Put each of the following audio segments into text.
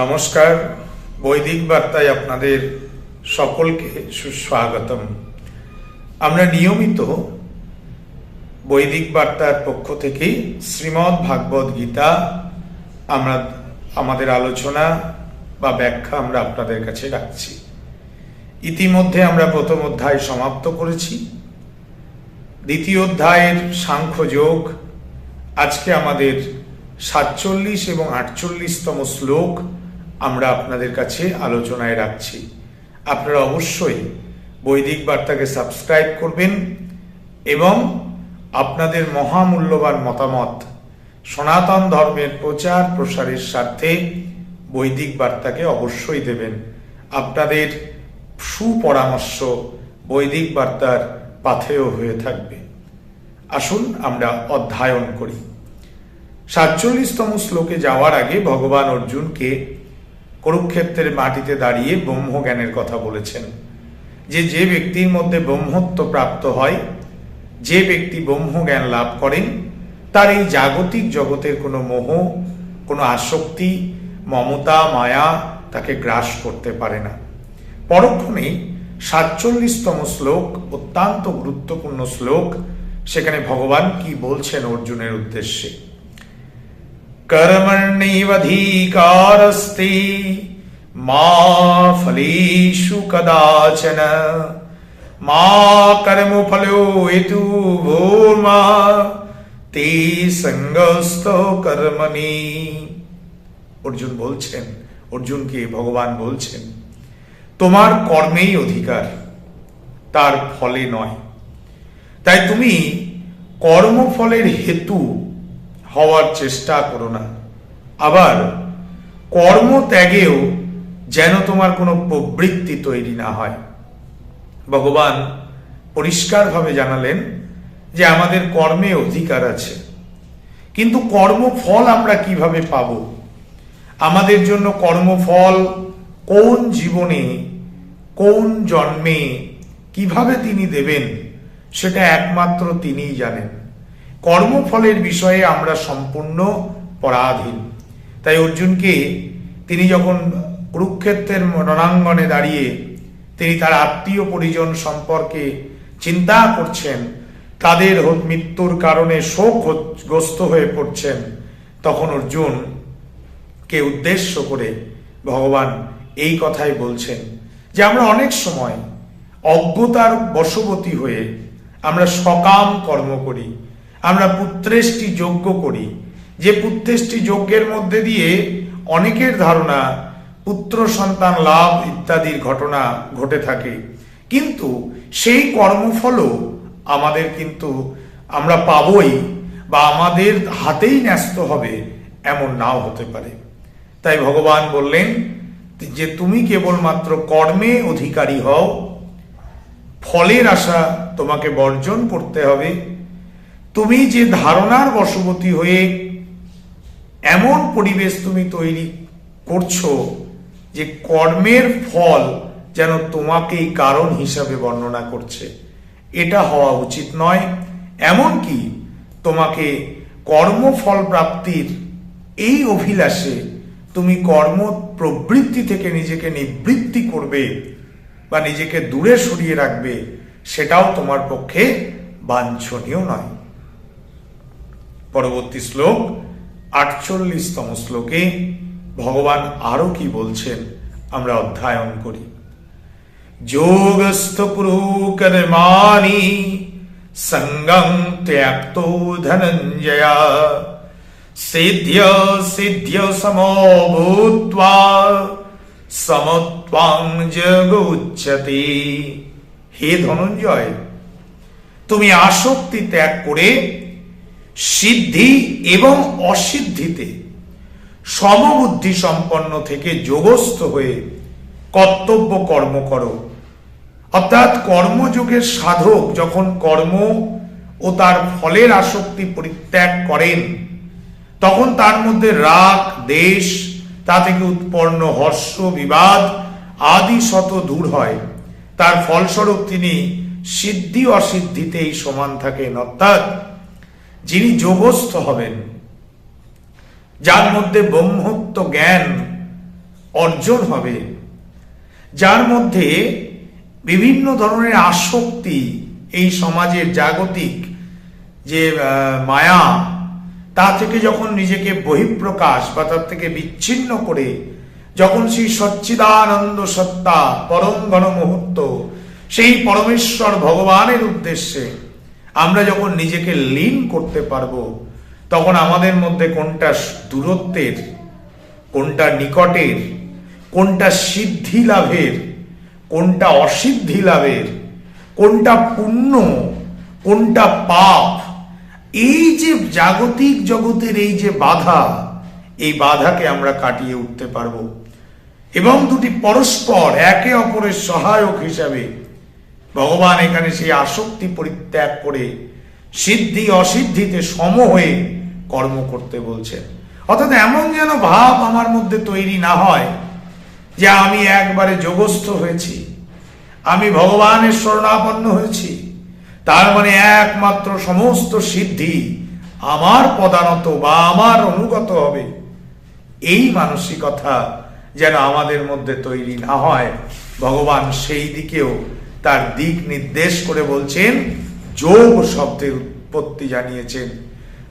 নমস্কার। বৈদিক বার্তায় আপনাদের সকলকে সুস্বাগতম। আমরা নিয়মিত বৈদিক বার্তার পক্ষ থেকে শ্রীমদ্ ভাগবত গীতা, আমরা আমাদের আলোচনা বা ব্যাখ্যা আমরা আপনাদের কাছে রাখছি। ইতিমধ্যে আমরা প্রথম অধ্যায় সমাপ্ত করেছি। দ্বিতীয় অধ্যায়ের সাংখ্যযোগ আজকে আমাদের সাতচল্লিশ এবং আটচল্লিশতম শ্লোক আমরা আপনাদের কাছে আলোচনায় রাখছি। আপনারা অবশ্যই বৈদিক বার্তাকে সাবস্ক্রাইব করবেন এবং আপনাদের মহামূল্যবান মতামত, সনাতন ধর্মের প্রচার প্রসারের স্বার্থে বৈদিক বার্তাকে অবশ্যই দেবেন। আপনাদের সুপরামর্শ বৈদিক বার্তার পাথেয় হয়ে থাকবে। আসুন আমরা অধ্যয়ন করি। সাতচল্লিশতম শ্লোকে যাওয়ার আগে ভগবান অর্জুনকে কুরুক্ষেত্রের মাটিতে দাঁড়িয়ে ব্রহ্মজ্ঞানের কথা বলেছেন। যে যে ব্যক্তির মধ্যে ব্রহ্মত্ব প্রাপ্ত হয়, যে ব্যক্তি ব্রহ্মজ্ঞান লাভ করেন, তার এই জাগতিক জগতের কোনো মোহ, কোনো আসক্তি, মমতা, মায়া তাকে গ্রাস করতে পারে না। পরক্ষণেই সাতচল্লিশতম শ্লোক, অত্যন্ত গুরুত্বপূর্ণ শ্লোক, সেখানে ভগবান কি বলছেন অর্জুনের উদ্দেশ্যে? कर्मण्यैवधिकारस्ते मा फलेषु कदाचन मा कर्मफलो हेतु भूर्मा তে সঙ্গস্থ কর্মণি অর্জুন বলছেন অর্জুনকে ভগবান বলছেন তোমার কর্মেই অধিকার তার ফলে নয় তাই তুমি কর্মফলের হেতু হওয়ার চেষ্টা করো না। আবার কর্ম ত্যাগেও যেন তোমার কোনো প্রবৃত্তি তৈরি না হয়। ভগবান পরিষ্কারভাবে জানালেন যে আমাদের কর্মে অধিকার আছে। কিন্তু কর্মফল আমরা কীভাবে পাব? আমাদের জন্য কর্মফল কোন জীবনে, কোন জন্মে, কীভাবে তিনি দেবেন, সেটা একমাত্র তিনিই জানেন। কর্মফলের বিষয়ে আমরা সম্পূর্ণ পরাধীন। তাই অর্জুনকে তিনি যখন কুরুক্ষেত্রের রণাঙ্গনে দাঁড়িয়ে তিনি তার আত্মীয় পরিজন সম্পর্কে চিন্তা করছেন, তাদের মৃত্যুর কারণে শোকগ্রস্ত হয়ে পড়ছেন, তখন অর্জুন কে উদ্দেশ্য করে ভগবান এই কথাই বলছেন যে আমরা অনেক সময় অজ্ঞতার বশবতী হয়ে আমরা সকাম কর্ম করি। আমরা পুত্রেষ্টি যজ্ঞ করি। যে পুত্রেষ্টি যজ্ঞের মধ্যে দিয়ে অনেকের ধারণা পুত্র, সন্তান, লাভ ইত্যাদির ঘটনা ঘটে থাকে। কিন্তু সেই কর্মফলও আমাদের কিন্তু আমরা পাবই বা আমাদের হাতেই ন্যস্ত হবে এমন নাও হতে পারে। তাই ভগবান বললেন, যে তুমি কেবলমাত্র কর্মে অধিকারী হও, ফলের আশা তোমাকে বর্জন করতে হবে তুমি যে ধারণার বশবতী হয়ে এমন পরিবেশ তুমি তৈরি করছ যে কর্মের ফল যেন তোমাকেই কারণ হিসাবে বর্ণনা করছে, এটা হওয়া উচিত নয়। এমনকি তোমাকে কর্মফল প্রাপ্তির এই অভিলাষে তুমি কর্ম প্রবৃত্তি থেকে নিজেকে নিবৃত্তি করবে বা নিজেকে দূরে সরিয়ে রাখবে, সেটাও তোমার পক্ষে বাঞ্ছনীয় নয়। পরবর্তী শ্লোক, আটচল্লিশতম শ্লোকে ভগবান আরও কি বলছেন আমরা অধ্যয়ন করি। যোগস্থ পুরু কর্মাণি সঙ্গম ত্যাক্তো ধনঞ্জয়া, সিদ্ধ্য সিদ্ধ্য সমো সমত্বাং জগ উচ্চতে হে ধনঞ্জয়, তুমি আসক্তি ত্যাগ করে সিদ্ধি এবং অসিদ্ধিতে সমবুদ্ধি সম্পন্ন থেকে যোগস্থ হয়ে কর্তব্য কর্ম করো। অর্থাৎ কর্মযোগের সাধক যখন কর্ম ও তার ফলের আসক্তি পরিত্যাগ করেন, তখন তার মধ্যে রাগ, দেশ, তা থেকে উৎপন্ন হর্ষ, বিবাদ আদি শত দূর হয়। তার ফলস্বরূপ তিনি সিদ্ধি অসিদ্ধিতেই সমান থাকেন। অর্থাৎ যিনি যোগস্থ হবেন, যার মধ্যে ব্রহ্মত্ব জ্ঞান অর্জন হবে, যার মধ্যে বিভিন্ন ধরনের আসক্তি এই সমাজের জাগতিক যে মায়া, তা থেকে যখন নিজেকে বহিঃপ্রকাশ বা তার থেকে বিচ্ছিন্ন করে, যখন সেই সচ্চিদানন্দ সত্তা, পরম গণ মুহূর্ত, সেই পরমেশ্বর ভগবানের উদ্দেশ্যে আমরা যখন নিজেকে লীন করতে পারব, তখন আমাদের মধ্যে কোনটা দূরত্বের, কোনটা নিকটের, কোনটা সিদ্ধি লাভের, কোনটা অসিদ্ধি লাভের, কোনটা পুণ্য, কোনটা পাপ, এই যে জাগতিক জগতের এই যে বাধা, এই বাধাকে আমরা কাটিয়ে উঠতে পারব। এবং দুটি পরস্পর একে অপরের সহায়ক হিসাবে ভগবান এখানে সেই আসক্তি পরিত্যাগ করে সিদ্ধি অসিদ্ধিতে সম হয়ে কর্ম করতে বলছেন। অর্থাৎ এমন যেন ভাব আমার মধ্যে তৈরি না হয় যে আমি একবারে যোগস্থ হয়েছি, আমি ভগবানের শরণাপন্ন হয়েছি, তার মানে একমাত্র সমস্ত সিদ্ধি আমার পদানত বা আমার অনুগত হবে। এই মানসিকতা যেন আমাদের মধ্যে তৈরি না হয়, ভগবান সেই দিকেও তার দিক নির্দেশ করে বলছেন, যোগ শব্দের উৎপত্তি জানিয়েছেন।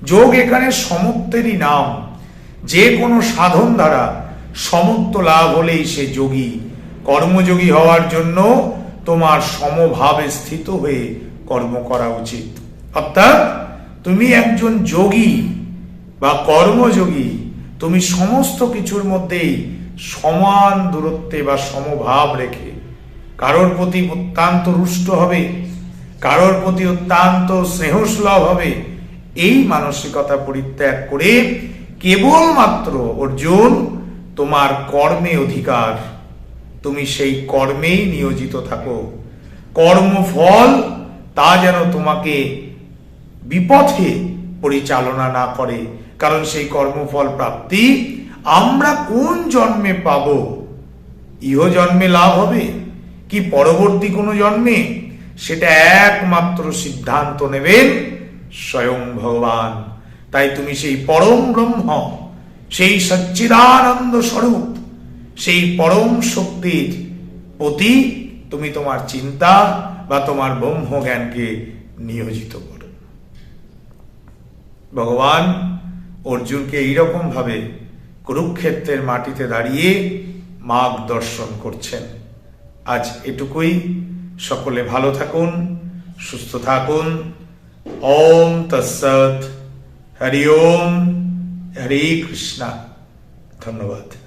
যোগ এখানে সমত্বেরই নাম। যে কোনো সাধন দ্বারা সমত্ব লাভ হলেই সে যোগী। কর্মযোগী হওয়ার জন্য তোমার সমভাবে স্থিত হয়ে কর্ম করা উচিত। অর্থাৎ তুমি একজন যোগী বা কর্মযোগী, তুমি সমস্ত কিছুর মধ্যেই সমান দূরত্বে বা সমভাব রেখে কারোর প্রতি অত্যন্ত রুষ্ট হবে, কারোর প্রতি অত্যন্ত স্নেহসুলভ হবে। এই মানসিকতা পরিত্যাগ করে কেবলমাত্র অর্জুন, তোমার কর্মে অধিকার। তুমি সেই কর্মেই নিয়োজিত থাকো। কর্মফল তা যেন তোমাকে বিপথে পরিচালনা না করে, কারণ সেই কর্মফল প্রাপ্তি আমরা কোন জন্মে পাব? ইহ জন্মে লাভ হবে? কি পরবর্তী কোনো জন্মে? সেটা একমাত্র সিদ্ধান্ত নেবেন স্বয়ং ভগবান। তাই তুমি সেই পরম ব্রহ্ম, সেই সচ্চিদানন্দ স্বরূপ, সেই পরম শক্তির প্রতি তুমি তোমার চিন্তা বা তোমার ব্রহ্ম জ্ঞানকে নিয়োজিত করো। ভগবান অর্জুনকে এইরকম ভাবে কুরুক্ষেত্রের মাটিতে দাঁড়িয়ে মাগ দর্শন করছেন। আজ এটুকুই। সকলে ভালো থাকুন সুস্থ থাকুন। ওম তৎসৎ। হরি ওম। হরে কৃষ্ণা। ধন্যবাদ।